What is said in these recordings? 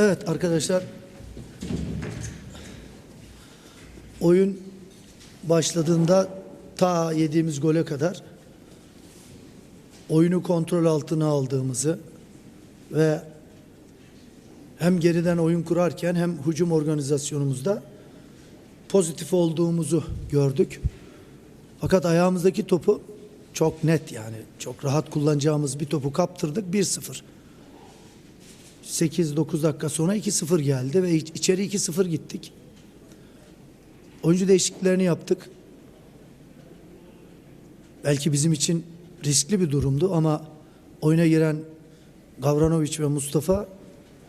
Evet arkadaşlar. Oyun başladığında ta yediğimiz gole kadar oyunu kontrol altına aldığımızı ve hem geriden oyun kurarken hem hücum organizasyonumuzda pozitif olduğumuzu gördük. Fakat ayağımızdaki topu çok net yani çok rahat kullanacağımız bir topu kaptırdık 1-0. 8-9 dakika sonra 2-0 geldi ve iç- içeri 2-0 gittik. Oyuncu değişikliklerini yaptık. Belki bizim için riskli bir durumdu ama oyuna giren Gavranovic ve Mustafa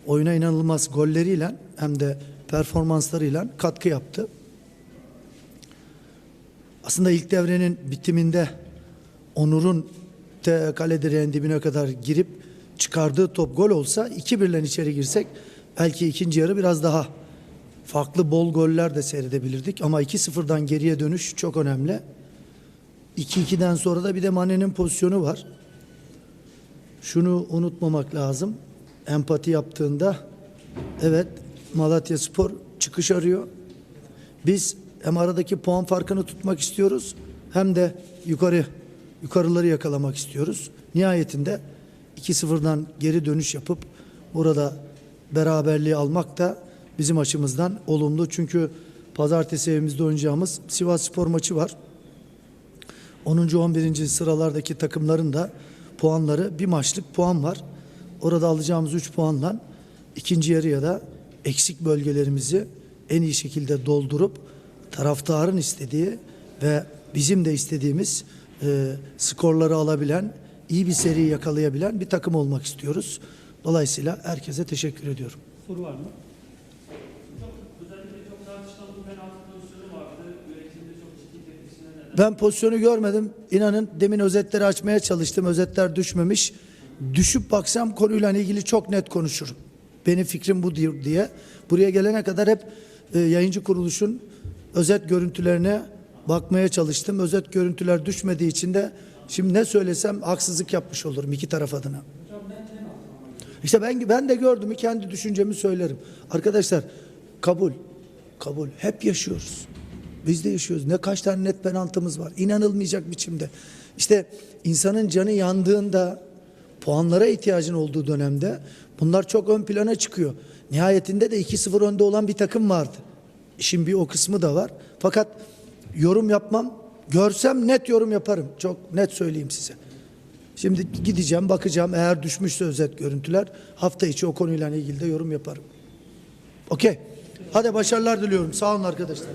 oyuna inanılmaz golleriyle hem de performanslarıyla katkı yaptı. Aslında ilk devrenin bitiminde Onur'un kale direğinin dibine kadar girip çıkardığı top gol olsa 2-1'le içeri girsek belki ikinci yarı biraz daha farklı bol goller de seyredebilirdik ama 2-0'dan geriye dönüş çok önemli. 2-2'den sonra da bir de Mane'nin pozisyonu var. Şunu unutmamak lazım. Empati yaptığında evet Malatya Spor çıkış arıyor. Biz hem aradaki puan farkını tutmak istiyoruz hem de yukarı yukarıları yakalamak istiyoruz. Nihayetinde 2-0'dan geri dönüş yapıp burada beraberliği almak da bizim açımızdan olumlu. Çünkü pazartesi evimizde oynayacağımız Sivas Spor maçı var. 10. 11. sıralardaki takımların da puanları bir maçlık puan var. Orada alacağımız 3 puanla ikinci yarıya da eksik bölgelerimizi en iyi şekilde doldurup taraftarın istediği ve bizim de istediğimiz e, skorları alabilen, iyi bir seri yakalayabilen bir takım olmak istiyoruz. Dolayısıyla herkese teşekkür ediyorum. Soru var mı? Ben pozisyonu görmedim. İnanın demin özetleri açmaya çalıştım. Özetler düşmemiş. Düşüp baksam konuyla ilgili çok net konuşurum. Benim fikrim bu diye. Buraya gelene kadar hep e, yayıncı kuruluşun özet görüntülerine bakmaya çalıştım. Özet görüntüler düşmediği için de şimdi ne söylesem haksızlık yapmış olurum iki taraf adına. İşte ben ben de gördüm kendi düşüncemi söylerim. Arkadaşlar kabul kabul hep yaşıyoruz. Biz de yaşıyoruz. Ne kaç tane net penaltımız var. İnanılmayacak biçimde. İşte insanın canı yandığında puanlara ihtiyacın olduğu dönemde bunlar çok ön plana çıkıyor. Nihayetinde de 2-0 önde olan bir takım vardı. İşin bir o kısmı da var. Fakat yorum yapmam. Görsem net yorum yaparım. Çok net söyleyeyim size. Şimdi gideceğim, bakacağım. Eğer düşmüşse özet görüntüler hafta içi o konuyla ilgili de yorum yaparım. Okey. Hadi başarılar diliyorum. Sağ olun arkadaşlar.